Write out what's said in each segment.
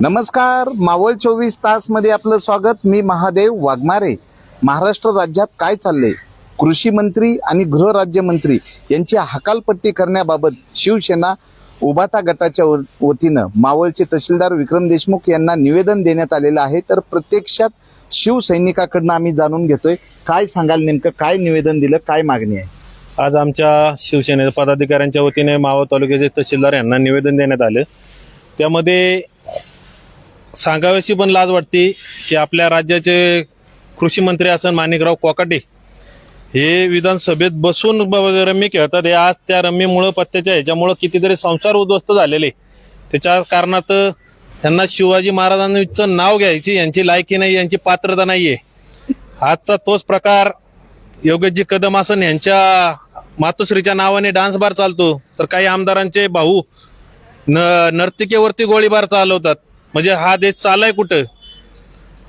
नमस्कार मावळ चोवीस तासमध्ये आपलं स्वागत. मी महादेव वाघमारे. महाराष्ट्र राज्यात काय चाललंय? कृषी मंत्री आणि गृहराज्यमंत्री यांची हकालपट्टी करण्याबाबत शिवसेना उभाटा गटाच्या व- वतीनं मावळचे तहसीलदार विक्रम देशमुख यांना निवेदन देण्यात आलेलं आहे. तर प्रत्यक्षात शिवसैनिकाकडनं आम्ही जाणून घेतोय. काय सांगाल नेमकं? काय निवेदन दिलं? काय मागणी आहे? आज आमच्या शिवसेनेच्या पदाधिकाऱ्यांच्या वतीने मावळ तालुक्याचे तहसीलदार यांना निवेदन देण्यात आलं. त्यामध्ये सांगाव्याची पण लाज वाटते की आपल्या राज्याचे कृषी मंत्री असन माणिकराव कोकाटे हे विधानसभेत बसून ब- रम्मी खेळतात. हे आज त्या रम्मीमुळं पत्त्याच्या ह्याच्यामुळं कितीतरी संसार उद्ध्वस्त झालेले. त्याच्या कारणात त्यांना शिवाजी महाराजांचं नाव घ्यायची यांची लायकी नाही यांची पात्रता नाहीये. आजचा तोच प्रकार योगेशजी कदम आसन यांच्या मातोश्रीच्या नावाने डान्स बार चालतो. तर काही आमदारांचे भाऊ न नर्तिकेवरती गोळीबार चालवतात. म्हणजे हा देश चालाय कुठं?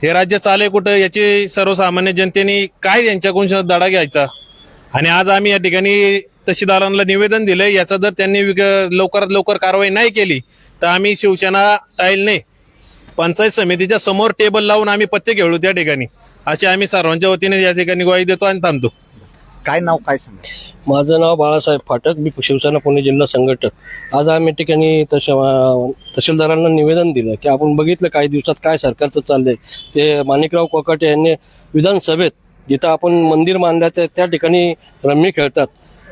हे राज्य चालय कुठं? याची सर्वसामान्य जनतेने काय यांच्याकडून दडा घ्यायचा? आणि आज आम्ही या ठिकाणी तहसीलदारांना निवेदन दिले याचा जर त्यांनी लवकरात लवकर कारवाई नाही केली तर आम्ही शिवसेना टाईलने पंचायत समितीच्या समोर टेबल लावून आम्ही पत्ते खेळू त्या ठिकाणी. असे आम्ही सर्वांच्या वतीने या ठिकाणी ग्वाही देतो आणि थांबतो. काय नाव काय सांगा? माझं नाव बाळासाहेब फाटक मी शिवसेना पुणे जिल्हा संघटक. आज आम्ही ठिकाणी तश तहसीलदारांना निवेदन दिलं की आपण बघितलं काही दिवसात काय सरकारचं चाललंय. ते माणिकराव कोकाटे यांनी विधानसभेत जिथं आपण मंदिर मानलं त्या त्या ठिकाणी रम्मी खेळतात.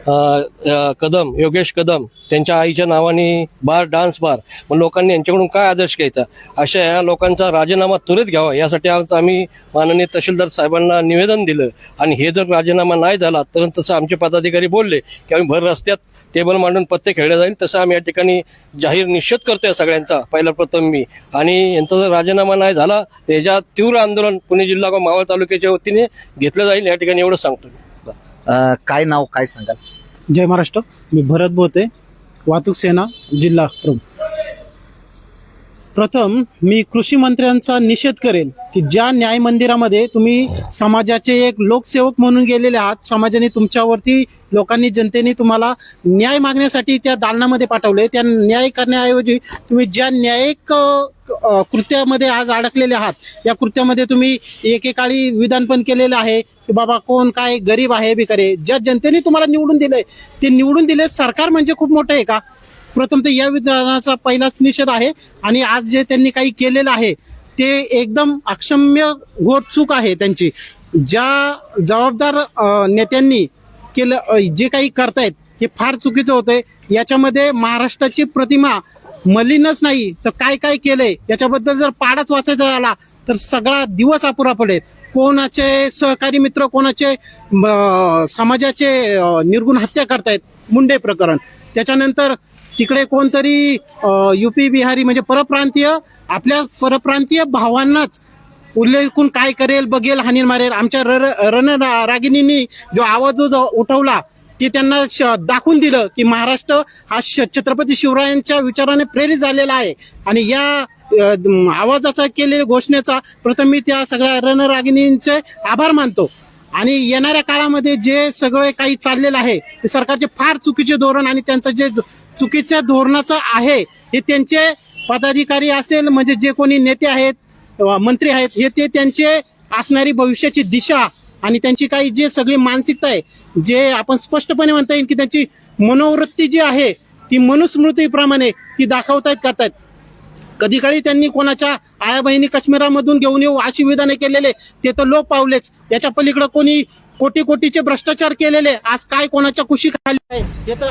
कदम योगेश कदम त्यांच्या आईच्या नावाने बार डान्स बार. मग लोकांनी यांच्याकडून काय आदर्श घ्यायचा? अशा या लोकांचा राजीनामा त्वरित घ्यावा. यासाठी आज आम्ही माननीय तहसीलदार साहेबांना निवेदन दिलं. आणि हे जर राजीनामा नाही झाला तर तसं आमचे पदाधिकारी बोलले की आम्ही भर रस्त्यात टेबल मांडून पत्ते खेळले जाईल. तसं आम्ही या ठिकाणी जाहीर निषेध करतोय सगळ्यांचा. पहिला प्रथम मी. आणि यांचा जर राजीनामा नाही झाला तर याच्या तीव्र आंदोलन पुणे जिल्हा व मावळ तालुक्याच्या वतीने घेतलं जाईल. या ठिकाणी एवढं सांगतो काय नाव काय सांगाल? जय महाराष्ट्र. मी भरत बोते वाहतूक सेना जिल्हा प्रमुख. प्रथम मी कृषी मंत्र्यांचा निषेध करेल की ज्या न्याय मंदिरामध्ये तुम्ही समाजाचे एक लोकसेवक म्हणून गेलेले आहात समाजाने तुमच्यावरती लोकांनी जनतेने तुम्हाला न्याय मागण्यासाठी त्या दालनामध्ये पाठवले. त्या न्याय करण्याऐवजी तुम्ही ज्या न्यायिक कृत्यामध्ये आज अडकलेले आहात या कृत्यामध्ये तुम्ही एकेकाळी विधान पण केलेलं आहे की बाबा कोण काय गरीब आहे बिकारे. ज्या जनतेने तुम्हाला निवडून दिले ते निवडून दिले सरकार म्हणजे खूप मोठं आहे का? प्रथम तर या विधानाचा पहिलाच निषेध आहे आणि आज जे त्यांनी काही केलेलं आहे ते एकदम अक्षम्य घोर चूक आहे त्यांची. ज्या जबाबदार नेत्यांनी केलं जे काही करतायत हे फार चुकीचं होतंय. याच्यामध्ये महाराष्ट्राची प्रतिमा मलिनच नाही तर काय काय केलंय याच्याबद्दल जर पाडाच वाचायचा झाला तर सगळा दिवस अपुरा पडेल. कोणाचे सहकारी मित्र कोणाचे समाजाचे निर्गुण हत्या करतायत मुंडे प्रकरण. त्याच्यानंतर तिकडे कोणतरी युपी बिहारी म्हणजे परप्रांतीय आपल्या परप्रांतीय भावांनाच उल्लेखून काय करेल बघेल हानी मारेल. आमच्या र रण रागिणींनी जो आवाज उठवला ते त्यांना श- दाखवून दिलं की महाराष्ट्र हा श- छत्रपती शिवरायांच्या विचाराने प्रेरित झालेला आहे. आणि या आवाजाचा केलेल्या घोषणेचा प्रथम मी त्या सगळ्या रणरागिणींचे आभार मानतो. आणि येणाऱ्या काळामध्ये जे सगळे काही चाललेलं आहे ते सरकारचे फार चुकीचे धोरण आणि त्यांचं जे चुकीच्या धोरणाचं आहे हे त्यांचे पदाधिकारी असेल म्हणजे जे कोणी नेते आहेत मंत्री आहेत हे ते त्यांचे असणारी भविष्याची दिशा आणि त्यांची काही जे सगळी मानसिकता आहे जे आपण स्पष्टपणे म्हणता येईल की त्यांची मनोवृत्ती जी आहे ती मनुस्मृतीप्रमाणे ती दाखवतायत करतायत. कधी काळी त्यांनी कोणाच्या आया बहिणी काश्मीरामधून घेऊन येऊ अशी विधाने केलेले ते तर लोप पावलेच. याच्या पलीकडे कोणी कोटी कोटीचे भ्रष्टाचार केलेले आज काय कोणाच्या कुशी खाली आहे ते तर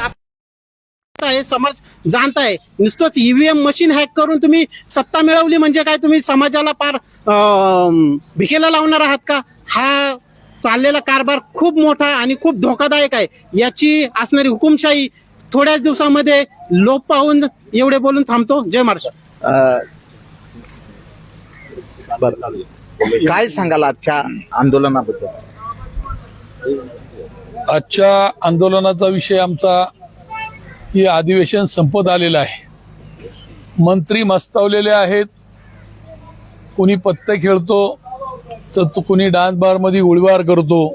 आहे समाज जाणताय. नुसतंच ईव्हीएम मशीन हॅक करून तुम्ही सत्ता मिळवली म्हणजे काय? तुम्ही समाजाला पार भिकेला लावणार आहात का? हा चाललेला कारभार खूप मोठा आणि खूप धोकादायक आहे. याची असणारी हुकुमशाही थोड्याच दिवसामध्ये लोप पाहून एवढे बोलून थांबतो. जय महाराष्ट्र. काय सांगाल आजच्या आंदोलनाबद्दल? आजच्या आंदोलनाचा विषय आमचा हे अधिवेशन संपत आलेलं आहे. मंत्री मस्तावलेले आहेत. कोणी पत्ते खेळतो तर तो कोणी डान्स बारमध्ये उळीवार करतो.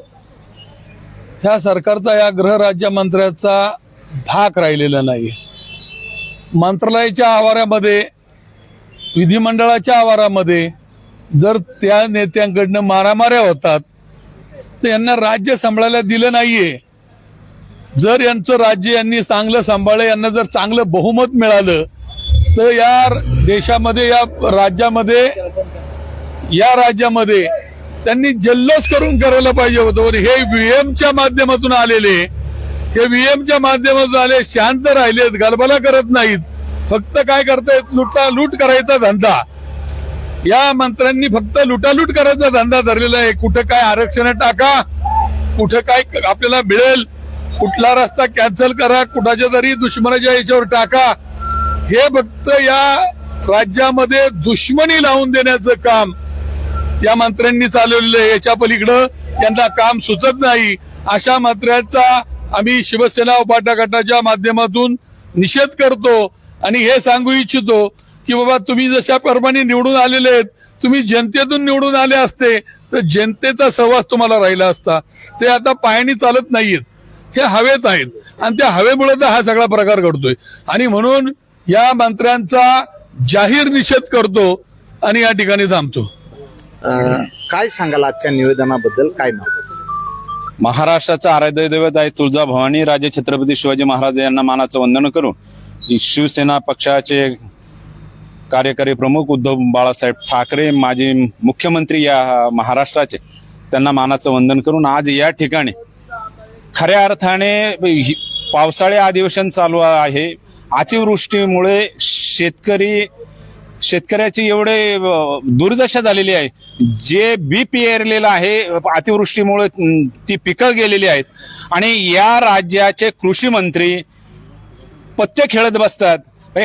ह्या सरकारचा या गृहराज्यमंत्र्याचा धाक राहिलेला नाही मंत्रालयाच्या आवारामध्ये विधिमंडळाच्या आवारामध्ये जर त्या नेत्यांकडनं मारामाऱ्या होतात तर यांना राज्य सांभाळायला दिलं नाहीये. जर यांचं राज्य यांनी चांगलं सांभाळलं यांना जर चांगलं बहुमत मिळालं तर या देशामध्ये या राज्यामध्ये या राज्यामध्ये त्यांनी जल्लोष करून करायला पाहिजे होतं. हे व्हीएमच्या माध्यमातून आलेले हे व्हीएमच्या माध्यमातून आले शांत राहिलेत गलबला करत नाहीत. फक्त काय करतायत? लुटा लूट करायचा धंदा. या मंत्र्यांनी फक्त लुटालूट करायचा धंदा धरलेला आहे. कुठं काय आरक्षण टाका. कुठं काय आपल्याला मिळेल कुठला रस्ता कॅन्सल करा कुणाच्या तरी दुश्मनाच्या याच्यावर टाका. हे फक्त या राज्यामध्ये दुश्मनी लावून देण्याचं काम या मंत्र्यांनी चालवलेलं आहे. याच्या पलीकडं त्यांना काम सुचत नाही. अशा मंत्र्यांचा आम्ही शिवसेना उपाटा गटाच्या माध्यमातून निषेध करतो आणि हे सांगू इच्छितो की बाबा तुम्ही जशा प्रमाणे निवडून आलेले आहेत तुम्ही जनतेतून निवडून आले असते तर जनतेचा सहवास तुम्हाला राहिला असता. ते आता पायानी चालत नाहीयेत. हे हवेत आहेत. आणि त्या हवेमुळे तर हा सगळा प्रकार घडतोय. आणि म्हणून या मंत्र्यांचा जाहीर निषेध करतो आणि या ठिकाणी थांबतो. काय सांगाल आजच्या निवेदनाबद्दल? काय महाराष्ट्राचं आराध्य दैवत आहे तुळजाभवानी राजे छत्रपती शिवाजी महाराज यांना मानाचं वंदन करून शिवसेना पक्षाचे कार्यकारी प्रमुख उद्धव बाळासाहेब ठाकरे माजी मुख्यमंत्री या महाराष्ट्राचे त्यांना मानाचं वंदन करून आज या ठिकाणी खऱ्या अर्थाने पावसाळी पावसाळे अधिवेशन चालू आहे. अतिवृष्टीमुळे शेतकरी शेतकऱ्याची एवढे दुर्दशा झालेली आहे. जे बी पेरलेलं आहे अतिवृष्टीमुळे ती पिकं गेलेली आहेत. आणि या राज्याचे कृषी मंत्री पत्ते खेळत बसतात.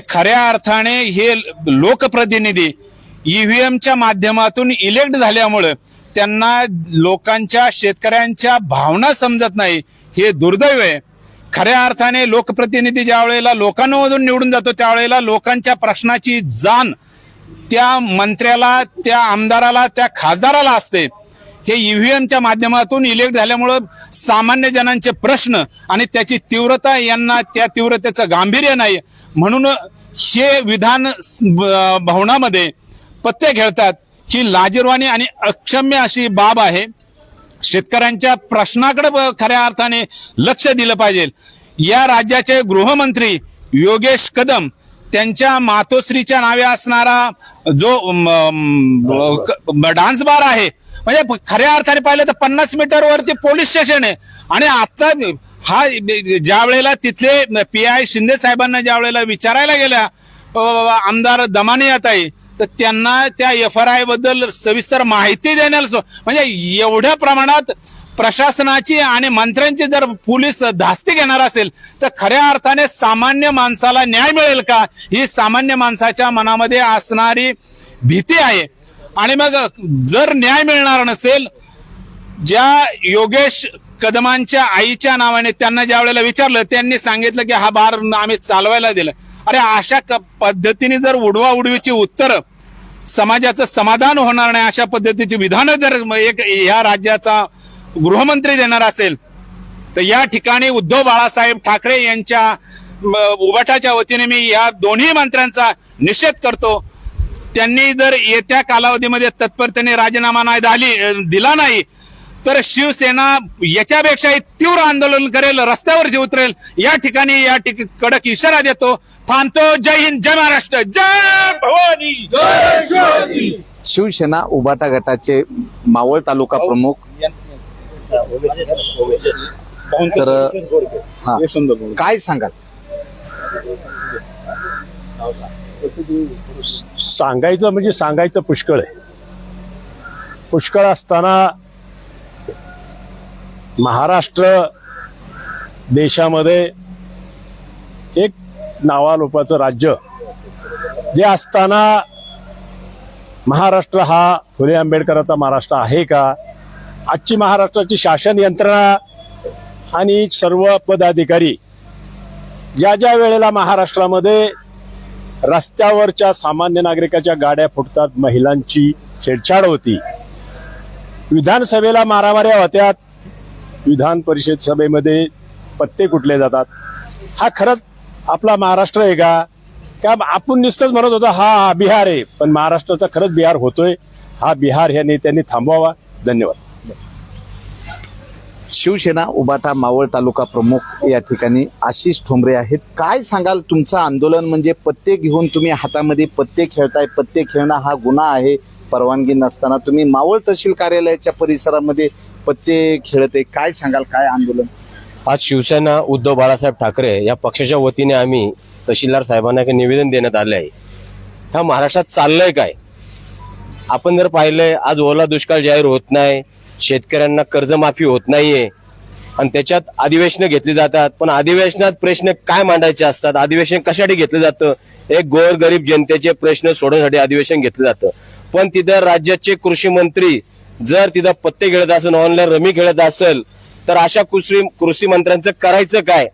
खऱ्या अर्थाने हे लोकप्रतिनिधी ईव्हीएमच्या माध्यमातून इलेक्ट झाल्यामुळे त्यांना लोकांच्या शेतकऱ्यांच्या भावना समजत नाही. हे दुर्दैव आहे. खऱ्या अर्थाने लोकप्रतिनिधी ज्या वेळेला लोकांमधून निवडून जातो त्यावेळेला लोकांच्या प्रश्नाची जाण त्या मंत्र्याला त्या आमदाराला त्या खासदाराला असते. हे ईव्हीएमच्या माध्यमातून इलेक्ट झाल्यामुळं सामान्य जनांचे प्रश्न आणि त्याची तीव्रता यांना त्या तीव्रतेचं गांभीर्य नाही. म्हणून हे विधान भवनामध्ये पत्ते खेळतात ही लाजीरवाणी आणि अक्षम्य अशी बाब आहे. शेतकऱ्यांच्या प्रश्नाकडे खऱ्या अर्थाने लक्ष दिलं पाहिजे. या राज्याचे गृहमंत्री योगेश कदम त्यांच्या मातोश्रीच्या नावे असणारा जो म, क- डान्स बार आहे म्हणजे खऱ्या अर्थाने पाहिलं तर पन्नास मीटरवरती पोलीस स्टेशन आहे. आणि आता हा ज्या वेळेला तिथले पी आय शिंदे साहेबांना ज्या वेळेला विचारायला गेल्या आमदार दमाने येत आहे तर त्यांना त्या एफ आर आयबद्दल सविस्तर माहिती देण्याला म्हणजे एवढ्या प्रमाणात प्रशासनाची आणि मंत्र्यांची जर पोलीस धास्ती घेणार असेल तर खऱ्या अर्थाने सामान्य माणसाला न्याय मिळेल का? ही सामान्य माणसाच्या मनामध्ये असणारी भीती आहे. आणि मग जर न्याय मिळणार नसेल ज्या योगेश कदमांच्या आईच्या नावाने त्यांना ज्या वेळेला विचारलं त्यांनी सांगितलं की हा बार आम्ही चालवायला दिलं. अरे अशा क- पद्धतीने जर उडवा उडवीची उत्तर समाजाचं समाधान होणार नाही अशा पद्धतीची विधानं जर एक ह्या राज्याचा गृहमंत्री देणार असेल तर या ठिकाणी उद्धव बाळासाहेब ठाकरे यांच्या म, वतीने मी या दोन्ही मंत्र्यांचा निषेध करतो. त्यांनी जर येत्या कालावधीमध्ये तत्परतेने राजीनामा नाही झाली दिला नाही तर शिवसेना याच्यापेक्षाही तीव्र आंदोलन करेल रस्त्यावरती उतरेल. या ठिकाणी या ठिक कडक इशारा देतो. थांबतो. जय हिंद जय महाराष्ट्र. जय भवानी. शिवसेना उबाटा गटाचे मावळ तालुका प्रमुख तर हा. काय सांगाल? सांगायचं म्हणजे सांगायचं पुष्कळ आहे. पुष्कळ असताना महाराष्ट्र देशामध्ये एक नावालोपाचं राज्य जे असताना महाराष्ट्र हा फुले आंबेडकरांचा महाराष्ट्र आहे का? आजची महाराष्ट्राची शासन यंत्रणा आणि सर्व पदाधिकारी ज्या ज्या वेळेला महाराष्ट्रामध्ये रस्त्यावरच्या सामान्य नागरिकाच्या गाड्या फुटतात महिलांची छेडछाड होती विधानसभेला मारामाऱ्या होत्यात विधान परिषद सभेमध्ये पत्ते कुठले जातात? हा खरंच आपला महाराष्ट्र आहे का? का आपण नुसतंच म्हणत होतो हा हा बिहार आहे. पण महाराष्ट्राचा खरंच बिहार होतोय. हा बिहार ह्या नेत्यांनी थांबवावा. धन्यवाद. शिवसेना उबाटा मावळ तालुका प्रमुख या ठिकाणी आशिष ठोंबरे आहेत. काय सांगाल तुमचं आंदोलन? म्हणजे पत्ते घेऊन तुम्ही हातामध्ये पत्ते खेळताय. पत्ते खेळणं हा गुन्हा आहे. परवानगी नसताना तुम्ही मावळ तहसील कार्यालयाच्या परिसरामध्ये पत्ते खेळत आहे काय सांगाल काय आंदोलन? आज शिवसेना उद्धव बाळासाहेब ठाकरे या पक्षाच्या वतीने आम्ही तहसीलदार साहेबांना एक निवेदन देण्यात आले आहे. ह्या महाराष्ट्रात चाललंय काय? आपण जर पाहिलंय आज ओला दुष्काळ जाहीर होत नाही शेतकऱ्यांना कर्जमाफी होत नाहीये आणि त्याच्यात अधिवेशनं घेतली जातात पण अधिवेशनात प्रश्न काय मांडायचे असतात? अधिवेशन कशासाठी घेतलं जातं? एक गोर गरीब जनतेचे प्रश्न सोडवण्यासाठी अधिवेशन घेतलं जातं. पण तिथं राज्याचे कृषी मंत्री जर तिथं पत्ते खेळत असेल ऑनलाईन रमी खेळत असेल तर अशा कृषी कृषी मंत्र्यांचं करायचं काय?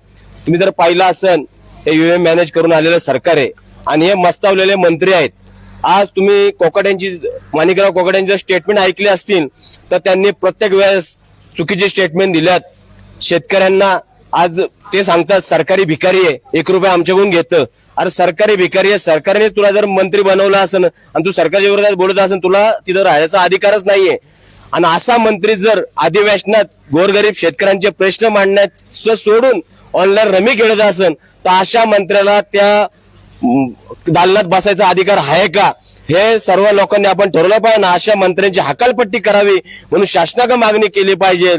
तुम्ही जर पाहिलं असेल हे युएम मॅनेज करून आलेलं सरकार आहे आणि हे मस्तावलेले मंत्री आहेत. आज तुम्ही कोकड्यांची माणिकराव कोकड्यांचे स्टेटमेंट ऐकले असतील तर त्यांनी प्रत्येक वेळेस चुकीचे स्टेटमेंट दिल्यात. शेतकऱ्यांना आज ते सांगतात सरकारी भिकारी आहे एक रुपये आमच्याकडून घेतं. अरे सरकारी भिकारी आहे सरकारने तुला जर मंत्री बनवलं असेल आणि तू सरकारच्या विरोधात बोलत असेल तुला तिथं राहायचा अधिकारच नाहीये. आणि असा मंत्री जर अधिवेशनात गोरगरीब शेतकऱ्यांचे प्रश्न मांडण्याचं सोडून ऑनलाईन रमी खेळत असेल तर अशा मंत्र्याला त्या दालनात बसायचा अधिकार आहे का? हे सर्व लोकांनी आपण ठरवलं पाहिजे ना अशा मंत्र्यांची हकालपट्टी करावी म्हणून शासनाकडे मागणी केली पाहिजे.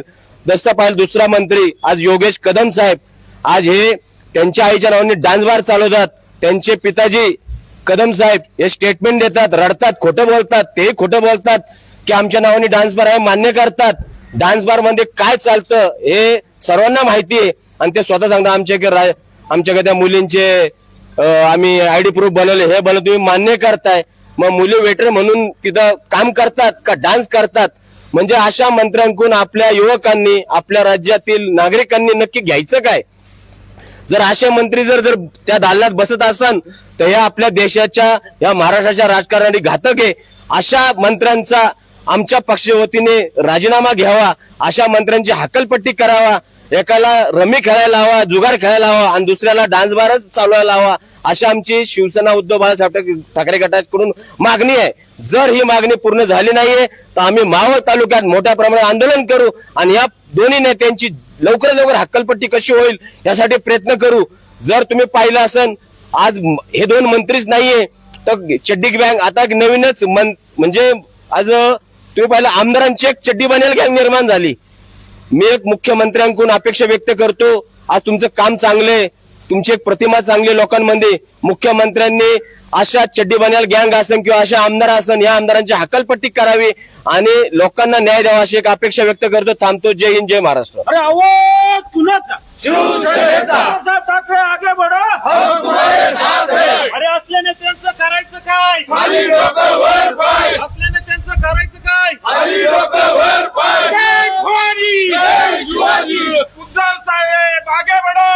दसता पाहिजे दुसरा मंत्री आज योगेश कदम साहेब. आज हे त्यांच्या आईच्या नावाने डान्स बार चालवतात. त्यांचे पिताजी कदम साहेब हे स्टेटमेंट देतात रडतात खोटं बोलतात ते खोटं बोलतात की आमच्या नावाने डान्स बार आहे मान्य करतात. डान्स बारमध्ये काय चालतं हे सर्वांना माहिती आहे. आणि ते स्वतः सांगतात आमच्या आमच्याकडे त्या मुलींचे आम्ही आम्ही आयडी प्रूफ बनवले हे बनव तुम्ही मान्य करताय. मग मुली वेटर म्हणून तिथं काम करतात का डान्स करतात? म्हणजे अशा मंत्र्यांकडून आपल्या युवकांनी आपल्या राज्यातील नागरिकांनी नक्की घ्यायचं काय? जर असे मंत्री जर जर त्या दालनात बसत असन तर या आपल्या देशाच्या या महाराष्ट्राच्या राजकारणासाठी घातक आहे. अशा मंत्र्यांचा आमच्या पक्षवतीने राजीनामा घ्यावा अशा मंत्र्यांची हकलपट्टी करावा एकाला रमी खेळायला हवा जुगार खेळायला हवा आणि दुसऱ्याला डान्स बारच चालवायला हवा अशी आमची शिवसेना उद्धव बाळासाहेब ठाकरे- गटाकडून मागणी आहे. जर ही मागणी पूर्ण झाली नाहीये तर आम्ही मावळ तालुक्यात मोठ्या प्रमाणात आंदोलन करू आणि या दोन्ही नेत्यांची लवकरात लवकर हक्कलपट्टी कशी होईल यासाठी प्रयत्न करू. जर तुम्ही पाहिलं असन आज हे दोन मंत्रीच नाहीये तर चड्डी बँक आता नवीनच मन म्हणजे आज तुम्ही पाहिलं आमदारांची एक चड्डी बनेल गँग निर्माण झाली. मी एक मुख्यमंत्र्यांकडून अपेक्षा व्यक्त करतो. आज तुमचं काम चांगलंय तुमची एक प्रतिमा चांगली लोकांमध्ये. मुख्यमंत्र्यांनी अशा चड्डीबन्याल गँग असन किंवा अशा आमदार असन या आमदारांची हकलपट्टी करावी आणि लोकांना न्याय द्यावा अशी एक अपेक्षा व्यक्त करतो. थांबतो. जय हिंद जय महाराष्ट्र. अरे आवाज कुणाचा? करायचं काय? करायचं काय? उद्धव साहेब आगे बढो।